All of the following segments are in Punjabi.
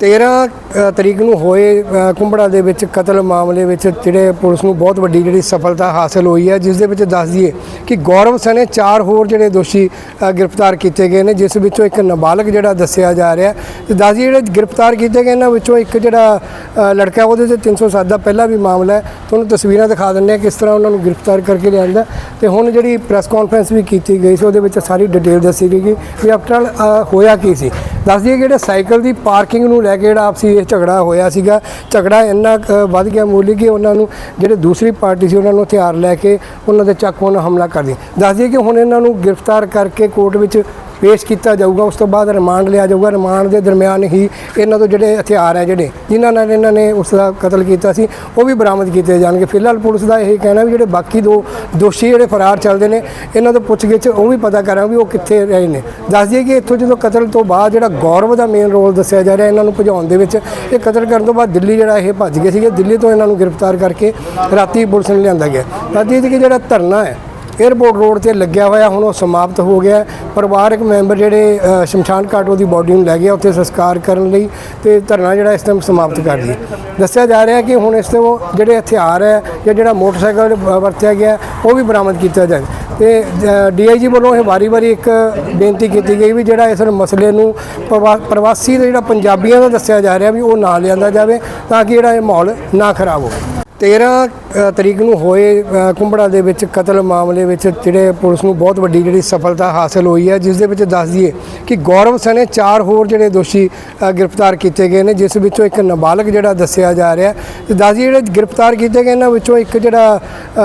13 ਤਰੀਕ ਨੂੰ ਹੋਏ ਅ, ਕੁੰਬੜਾ ਦੇ ਵਿੱਚ ਕਤਲ ਮਾਮਲੇ ਵਿੱਚ ਜਿਹੜੇ ਪੁਲਿਸ ਨੂੰ ਬਹੁਤ ਵੱਡੀ ਜਿਹੜੀ ਸਫਲਤਾ ਹਾਸਲ ਹੋਈ ਹੈ ਜਿਸ ਦੇ ਵਿੱਚ ਦੱਸ ਦਈਏ ਕਿ ਗੌਰਵ ਸਣੇ ਚਾਰ ਹੋਰ ਜਿਹੜੇ ਦੋਸ਼ੀ ਗ੍ਰਿਫਤਾਰ ਕੀਤੇ ਗਏ ਨੇ ਜਿਸ ਵਿੱਚੋਂ ਇੱਕ ਨਾਬਾਲਗ ਜਿਹੜਾ ਦੱਸਿਆ ਜਾ ਰਿਹਾ ਤੇ ਦੱਸ ਦਈਏ ਜਿਹੜੇ ਗ੍ਰਿਫਤਾਰ ਕੀਤੇ ਗਏ ਇਹਨਾਂ ਵਿੱਚੋਂ ਇੱਕ ਜਿਹੜਾ ਲੜਕਾ ਉਹਦੇ ਤੇ 307 ਦਾ ਪਹਿਲਾਂ ਵੀ ਮਾਮਲਾ ਹੈ। ਤੁਹਾਨੂੰ ਤਸਵੀਰਾਂ ਦਿਖਾ ਦਿੰਦੇ ਆ ਕਿਸ ਤਰ੍ਹਾਂ ਉਹਨਾਂ ਨੂੰ ਗ੍ਰਿਫਤਾਰ ਕਰਕੇ ਲਿਆਂਦਾ ਤੇ ਹੁਣ ਜਿਹੜੀ ਪ੍ਰੈਸ ਕਾਨਫਰੰਸ ਵੀ ਕੀਤੀ ਗਈ ਸੀ ਉਹਦੇ ਵਿੱਚ ਸਾਰੀ ਡਿਟੇਲ ਦੱਸੀ ਗਈ ਕਿ ਵੀ ਆਫਟਰ ਹੋਇਆ ਕੀ ਸੀ। ਦੱਸ ਦਈਏ ਕਿ ਜਿਹੜੇ ਸਾਈਕਲ ਦੀ ਪਾਰਕਿੰਗ ਨੂੰ ਲੈ ਕੇ ਜਿਹੜਾ ਆਪਸੀ ਇਹ ਝਗੜਾ ਹੋਇਆ ਸੀਗਾ। ਝਗੜਾ ਇੰਨਾ ਵੱਧ ਗਿਆ ਮੂਲੀ ਕਿ ਉਹਨਾਂ ਨੂੰ ਜਿਹੜੇ ਦੂਸਰੀ ਪਾਰਟੀ ਸੀ ਉਹਨਾਂ ਨੂੰ ਹਥਿਆਰ ਲੈ ਕੇ ਉਹਨਾਂ ਦੇ ਚਾਕੂ ਨਾਲ ਹਮਲਾ ਕਰ ਦਿੱਤਾ। ਦੱਸ ਦਈਏ ਕਿ ਹੁਣ ਇਹਨਾਂ ਨੂੰ ਗ੍ਰਿਫਤਾਰ ਕਰਕੇ ਕੋਰਟ ਵਿੱਚ ਪੇਸ਼ ਕੀਤਾ ਜਾਊਗਾ, ਉਸ ਤੋਂ ਬਾਅਦ ਰਿਮਾਂਡ ਲਿਆ ਜਾਊਗਾ। ਰਿਮਾਂਡ ਦੇ ਦਰਮਿਆਨ ਹੀ ਇਹਨਾਂ ਤੋਂ ਜਿਹੜੇ ਹਥਿਆਰ ਹੈ ਜਿਹੜੇ, ਜਿਨ੍ਹਾਂ ਨਾਲ ਇਹਨਾਂ ਨੇ ਉਸ ਦਾ ਕਤਲ ਕੀਤਾ ਸੀ, ਉਹ ਵੀ ਬਰਾਮਦ ਕੀਤੇ ਜਾਣਗੇ। ਫਿਲਹਾਲ ਪੁਲਿਸ ਦਾ ਇਹ ਕਹਿਣਾ ਵੀ ਜਿਹੜੇ ਬਾਕੀ ਦੋ ਦੋਸ਼ੀ ਜਿਹੜੇ ਫਰਾਰ ਚੱਲਦੇ ਨੇ, ਇਹਨਾਂ ਤੋਂ ਪੁੱਛਗਿੱਛ, ਉਹ ਵੀ ਪਤਾ ਕਰਾਂ ਵੀ ਉਹ ਕਿੱਥੇ ਰਹੇ ਨੇ। ਦੱਸ ਦਈਏ ਕਿ ਇੱਥੋਂ ਜਦੋਂ ਕਤਲ ਤੋਂ ਬਾਅਦ ਜਿਹੜਾ ਗੌਰਵ ਦਾ ਮੇਨ ਰੋਲ ਦੱਸਿਆ ਜਾ ਰਿਹਾ ਇਹਨਾਂ ਨੂੰ ਭਜਾਉਣ ਦੇ ਵਿੱਚ, ਇਹ ਕਤਲ ਕਰਨ ਤੋਂ ਬਾਅਦ ਦਿੱਲੀ ਜਿਹੜਾ ਇਹ ਭੱਜ ਗਏ ਸੀਗੇ। ਦਿੱਲੀ ਤੋਂ ਇਹਨਾਂ ਨੂੰ ਗ੍ਰਿਫਤਾਰ ਕਰਕੇ ਰਾਤੀ ਪੁਲਿਸ ਨੇ ਲਿਆਂਦਾ ਗਿਆ। ਦੱਸ ਦਈਏ ਕਿ ਜਿਹੜਾ ਧਰਨਾ ਹੈ 에ਅਰਪੋਰਟ ਰੋਡ ਤੇ ਲੱਗਿਆ ਹੋਇਆ, ਹੁਣ ਉਹ ਸਮਾਪਤ ਹੋ ਗਿਆ ਪਰਿਵਾਰਕ ਮੈਂਬਰ ਜਿਹੜੇ ਸ਼ਮਸ਼ਾਨ ਘਾਟ ਉਹਦੀ ਬਾਡੀ ਨੂੰ ਲੈ ਗਿਆ ਉੱਥੇ ਸੰਸਕਾਰ ਕਰਨ ਲਈ ਤੇ ਧਰਨਾ ਜਿਹੜਾ ਇਸ ਟਾਈਮ ਸਮਾਪਤ ਕਰ ਲਈ ਦੱਸਿਆ ਜਾ ਰਿਹਾ ਕਿ ਹੁਣ ਇਸ ਤੋਂ ਜਿਹੜੇ ਹਥਿਆਰ ਹੈ ਜਾਂ ਜਿਹੜਾ ਮੋਟਰਸਾਈਕਲ ਵਰਤਿਆ ਗਿਆ, ਉਹ ਵੀ ਬਰਾਮਦ ਕੀਤਾ ਜਾਏ। ਤੇ ਡੀਆਈਜੀ ਵੱਲੋਂ ਇਹ ਵਾਰੀ-ਵਾਰੀ ਇੱਕ ਬੇਨਤੀ ਕੀਤੀ ਗਈ ਵੀ ਜਿਹੜਾ ਇਸ ਮਸਲੇ ਨੂੰ ਪ੍ਰਵਾ- ਪ੍ਰਵਾਸੀ ਦਾ ਜਿਹੜਾ ਪੰਜਾਬੀਆਂ ਦਾ ਦੱਸਿਆ ਜਾ ਰਿਹਾ ਵੀ ਉਹ ਨਾ ਲਿਆਂਦਾ ਜਾਵੇ, ਤਾਂ ਕਿ ਜਿਹੜਾ ਇਹ ਮਾਹੌਲ ਨਾ ਖਰਾਬ ਹੋਵੇ। 13 ਤਰੀਕ ਨੂੰ ਹੋਏ ਅ, ਕੁੰਬੜਾ ਦੇ ਵਿੱਚ ਕਤਲ ਮਾਮਲੇ ਵਿੱਚ ਜਿਹੜੇ ਪੁਲਿਸ ਨੂੰ ਬਹੁਤ ਵੱਡੀ ਜਿਹੜੀ ਸਫਲਤਾ ਹਾਸਲ ਹੋਈ ਹੈ ਜਿਸ ਦੇ ਵਿੱਚ ਦੱਸ ਦਈਏ ਕਿ ਗੌਰਵ ਸਣੇ ਚਾਰ ਹੋਰ ਜਿਹੜੇ ਦੋਸ਼ੀ ਗ੍ਰਿਫਤਾਰ ਕੀਤੇ ਗਏ ਨੇ ਜਿਸ ਵਿੱਚੋਂ ਇੱਕ ਨਾਬਾਲਗ ਜਿਹੜਾ ਦੱਸਿਆ ਜਾ ਰਿਹਾ ਤੇ ਦੱਸ ਦਈਏ ਜਿਹੜੇ ਗ੍ਰਿਫਤਾਰ ਕੀਤੇ ਗਏ ਇਹਨਾਂ ਵਿੱਚੋਂ ਇੱਕ ਜਿਹੜਾ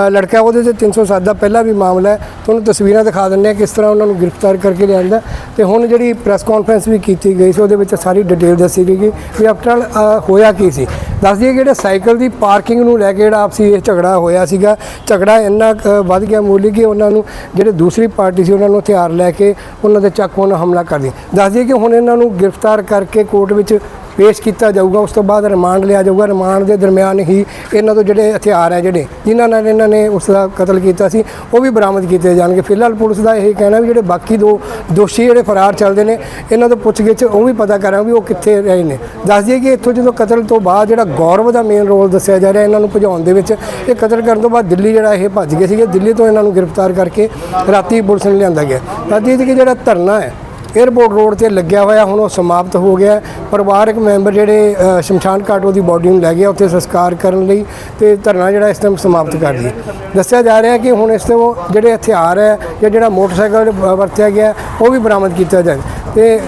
ਲੜਕਾ ਉਹਦੇ ਤੇ 307 ਦਾ ਪਹਿਲਾ ਵੀ ਮਾਮਲਾ ਹੈ। ਤੁਹਾਨੂੰ ਤਸਵੀਰਾਂ ਦਿਖਾ ਦਿੰਦੇ ਆ ਕਿਸ ਤਰ੍ਹਾਂ ਉਹਨਾਂ ਨੂੰ ਗ੍ਰਿਫਤਾਰ ਕਰਕੇ ਲਿਆਂਦਾ ਤੇ ਹੁਣ ਜਿਹੜੀ ਪ੍ਰੈਸ ਕਾਨਫਰੰਸ ਵੀ ਕੀਤੀ ਗਈ ਸੀ ਉਹਦੇ ਵਿੱਚ ਸਾਰੀ ਡਿਟੇਲ ਦੱਸੀ ਗਈ ਕਿ ਵੀ ਆਫਟਰ ਹੋਇਆ ਕੀ ਸੀ। ਦੱਸ ਦਈਏ ਕਿ ਜਿਹੜੇ ਸਾਈਕਲ ਦੀ ਪਾਰਕਿੰਗ ਨੂੰ ਲੈ ਕੇ ਜਿਹੜਾ ਆਪਸੀ ਇਹ ਝਗੜਾ ਹੋਇਆ ਸੀਗਾ। ਝਗੜਾ ਇੰਨਾ ਵੱਧ ਗਿਆ ਮੂਲੀ ਕਿ ਉਹਨਾਂ ਨੂੰ ਜਿਹੜੇ ਦੂਸਰੀ ਪਾਰਟੀ ਸੀ ਉਹਨਾਂ ਨੂੰ ਹਥਿਆਰ ਲੈ ਕੇ ਉਹਨਾਂ ਦੇ ਚਾਕੂ ਨਾਲ ਹਮਲਾ ਕਰ ਦਿੱਤਾ। ਦੱਸ ਦਈਏ ਕਿ ਹੁਣ ਇਹਨਾਂ ਨੂੰ ਗ੍ਰਿਫਤਾਰ ਕਰਕੇ ਕੋਰਟ ਵਿੱਚ ਪੇਸ਼ ਕੀਤਾ ਜਾਊਗਾ, ਉਸ ਤੋਂ ਬਾਅਦ ਰਿਮਾਂਡ ਲਿਆ ਜਾਊਗਾ। ਰਿਮਾਂਡ ਦੇ ਦਰਮਿਆਨ ਹੀ ਇਹਨਾਂ ਤੋਂ ਜਿਹੜੇ ਹਥਿਆਰ ਹੈ ਜਿਹੜੇ, ਜਿਨ੍ਹਾਂ ਨਾਲ ਇਹਨਾਂ ਨੇ ਉਸ ਦਾ ਕਤਲ ਕੀਤਾ ਸੀ, ਉਹ ਵੀ ਬਰਾਮਦ ਕੀਤੇ ਜਾਣਗੇ। ਫਿਲਹਾਲ ਪੁਲਿਸ ਦਾ ਇਹ ਕਹਿਣਾ ਵੀ ਜਿਹੜੇ ਬਾਕੀ ਦੋ ਦੋਸ਼ੀ ਜਿਹੜੇ ਫਰਾਰ ਚੱਲਦੇ ਨੇ, ਇਹਨਾਂ ਤੋਂ ਪੁੱਛਗਿੱਛ, ਉਹ ਵੀ ਪਤਾ ਕਰਾਂ ਵੀ ਉਹ ਕਿੱਥੇ ਰਹੇ ਨੇ। ਦੱਸ ਦਈਏ ਕਿ ਇੱਥੋਂ ਜਦੋਂ ਕਤਲ ਤੋਂ ਬਾਅਦ ਜਿਹੜਾ ਗੌਰਵ ਦਾ ਮੇਨ ਰੋਲ ਦੱਸਿਆ ਜਾ ਰਿਹਾ ਇਹਨਾਂ ਨੂੰ ਭਜਾਉਣ ਦੇ ਵਿੱਚ, ਇਹ ਕਤਲ ਕਰਨ ਤੋਂ ਬਾਅਦ ਦਿੱਲੀ ਜਿਹੜਾ ਇਹ ਭੱਜ ਗਏ ਸੀਗੇ। ਦਿੱਲੀ ਤੋਂ ਇਹਨਾਂ ਨੂੰ ਗ੍ਰਿਫਤਾਰ ਕਰਕੇ ਰਾਤੀ ਪੁਲਿਸ ਨੇ ਲਿਆਂਦਾ ਗਿਆ। ਦੱਸ ਦਈਏ ਕਿ ਜਿਹੜਾ ਧਰਨਾ ਹੈ 에ਅਰਪੋਰਟ ਰੋਡ ਤੇ ਲੱਗਿਆ ਹੋਇਆ, ਹੁਣ ਉਹ ਸਮਾਪਤ ਹੋ ਗਿਆ ਪਰਿਵਾਰਕ ਮੈਂਬਰ ਜਿਹੜੇ ਸ਼ਮਸ਼ਾਨ ਘਾਟ ਉਹਦੀ ਬਾਡੀ ਨੂੰ ਲੈ ਗਿਆ ਉੱਥੇ ਸੰਸਕਾਰ ਕਰਨ ਲਈ ਤੇ ਧਰਨਾ ਜਿਹੜਾ ਇਸ ਟਾਈਮ ਸਮਾਪਤ ਕਰ ਲਈ ਦੱਸਿਆ ਜਾ ਰਿਹਾ ਕਿ ਹੁਣ ਇਸ ਤੋਂ ਜਿਹੜੇ ਹਥਿਆਰ ਹੈ ਜਾਂ ਜਿਹੜਾ ਮੋਟਰਸਾਈਕਲ ਵਰਤਿਆ ਗਿਆ, ਉਹ ਵੀ ਬਰਾਮਦ ਕੀਤਾ ਜਾਏ। ਤੇ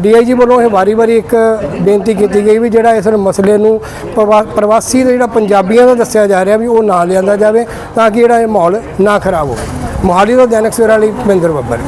ਡੀਆਈਜੀ ਵੱਲੋਂ ਇਹ ਵਾਰੀ-ਵਾਰੀ ਇੱਕ ਬੇਨਤੀ ਕੀਤੀ ਗਈ ਵੀ ਜਿਹੜਾ ਇਸ ਮਸਲੇ ਨੂੰ ਪ੍ਰਵਾ- ਪ੍ਰਵਾਸੀ ਦਾ ਜਿਹੜਾ ਪੰਜਾਬੀਆਂ ਦਾ ਦੱਸਿਆ ਜਾ ਰਿਹਾ ਵੀ ਉਹ ਨਾ ਲਿਆਂਦਾ ਜਾਵੇ, ਤਾਂ ਕਿ ਜਿਹੜਾ ਇਹ ਮਾਹੌਲ ਨਾ ਖਰਾਬ ਹੋਵੇ। ਮੋਹਾਲੀ ਤੋਂ ਦੈਨਿਕ ਸਵੇਰਾ ਲਈ ਭਿੰਦਰ ਬੱਬਰ।